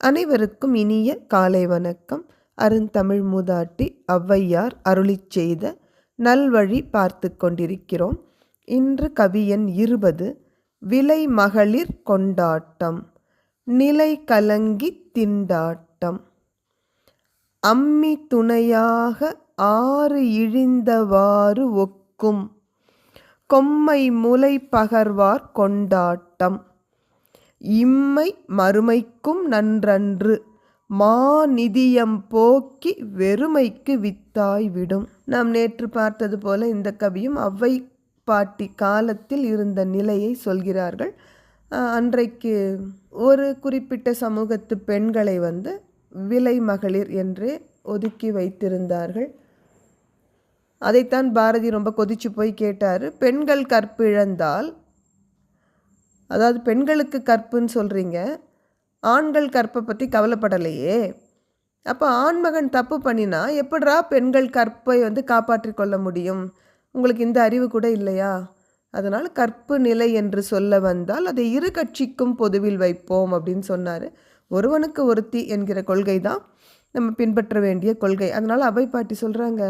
அனைவருக்கும் இனிய காலை வணக்கம். அருந்தமிழ் மூதாட்டி ஔவையார் அருளிச் செய்த நல்வழி பார்த்து கொண்டிருக்கிறோம். இன்று கவியன் இருபது விலை மகளிர் கொண்டாட்டம் நிலை கலங்கி திண்டாட்டம். அம்மி துணையாக ஆறு இழிந்தவாறு ஒக்கும் கொம்மை முலை பகர்வார் கொண்டாட்டம். இம்மை மறுமைக்கும் நன்றன்று. மாநிதியம் போக்கி வெறுமைக்கு வித்தாய் விடும். நாம் நேற்று பார்த்தது போல இந்த கவியும் அவ்வை பாட்டி காலத்தில் இருந்த நிலையை சொல்கிறார்கள். அன்றைக்கு ஒரு குறிப்பிட்ட சமூகத்து பெண்களை வந்து விலை மகளிர் என்று ஒதுக்கி வைத்திருந்தார்கள். அதைத்தான் பாரதி ரொம்ப கொதிச்சு போய் கேட்டார். பெண்கள் கற்பிழந்தால் அதாவது பெண்களுக்கு கற்புன்னு சொல்கிறீங்க ஆண்கள் கற்பை பற்றி கவலைப்படலையே. அப்போ ஆண்மகன் தப்பு பண்ணினா எப்படா பெண்கள் கற்பை வந்து காப்பாற்றி கொள்ள முடியும்? உங்களுக்கு இந்த அறிவு கூட இல்லையா? அதனால் கற்பு நிலை என்று சொல்ல வந்தால் அதை இரு கட்சிக்கும் பொதுவில் வைப்போம் அப்படின்னு சொன்னார். ஒருவனுக்கு ஒருத்தி என்கிற கொள்கை தான் நம்ம பின்பற்ற வேண்டிய கொள்கை. அதனால் அவை பாட்டி சொல்கிறாங்க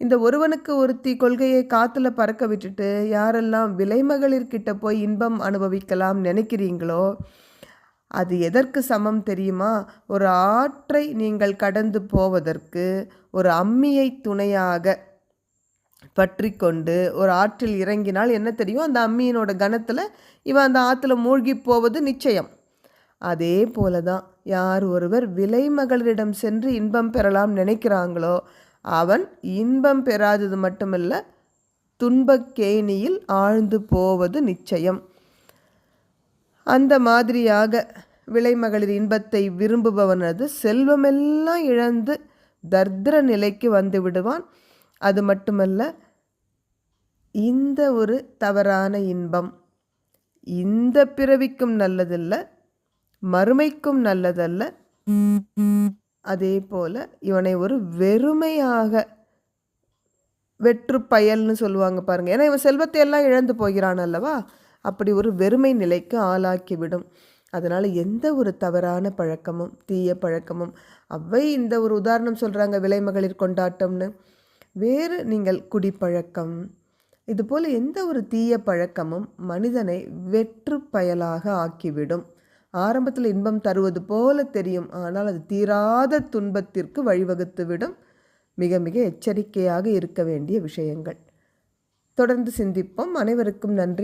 இந்த ஒருவனுக்கு ஒருத்தி கொள்கையை காற்றுல பறக்க விட்டுட்டு யாரெல்லாம் விலைமகளிர்கிட்ட போய் இன்பம் அனுபவிக்கலாம் நினைக்கிறீங்களோ அது எதற்கு சமம் தெரியுமா? ஒரு ஆற்றை நீங்கள் கடந்து போவதற்கு ஒரு அம்மியை துணையாக பற்றி கொண்டு ஒரு ஆற்றில் இறங்கினால் என்ன தெரியும்? அந்த அம்மியினோட கணத்தில் இவன் அந்த ஆற்றுல மூழ்கி போவது நிச்சயம். அதே போல தான் யார் ஒருவர் விலைமகளிரிடம் சென்று இன்பம் பெறலாம் நினைக்கிறாங்களோ அவன் இன்பம் பெறாதது மட்டுமல்ல துன்பக்கேணியில் ஆழ்ந்து போவது நிச்சயம். அந்த மாதிரியாக விலைமகளிர் இன்பத்தை விரும்புபவனது செல்வமெல்லாம் இழந்து தர்திர நிலைக்கு வந்து விடுவான். அது மட்டுமல்ல இந்த ஒரு தவறான இன்பம் இந்த பிறவிக்கும் நல்லதல்ல மறுமைக்கும் நல்லதல்ல. அதே போல் இவனை ஒரு வெறுமையாக வெற்று பயல்னு சொல்லுவாங்க பாருங்கள் ஏன்னா இவன் செல்வத்தை எல்லாம் இழந்து போகிறான் அல்லவா? அப்படி ஒரு வெறுமை நிலைக்கு ஆளாக்கிவிடும் அதனால் எந்த ஒரு தவறான பழக்கமும் தீய பழக்கமும் அவை இந்த ஒரு உதாரணம் சொல்கிறாங்க விலைமகளிர் கொண்டாட்டம்னு. வேறு நீங்கள் குடிப்பழக்கம். இதுபோல் எந்த ஒரு தீய பழக்கமும் மனிதனை வெற்று பயலாக ஆக்கிவிடும். ஆரம்பத்தில் இன்பம் தருவது போல தெரியும். ஆனால் அது தீராத துன்பத்திற்கு வழிவகுத்துவிடும். மிக மிக எச்சரிக்கையாக இருக்க வேண்டிய விஷயங்கள். தொடர்ந்து சிந்திப்போம். அனைவருக்கும் நன்றி.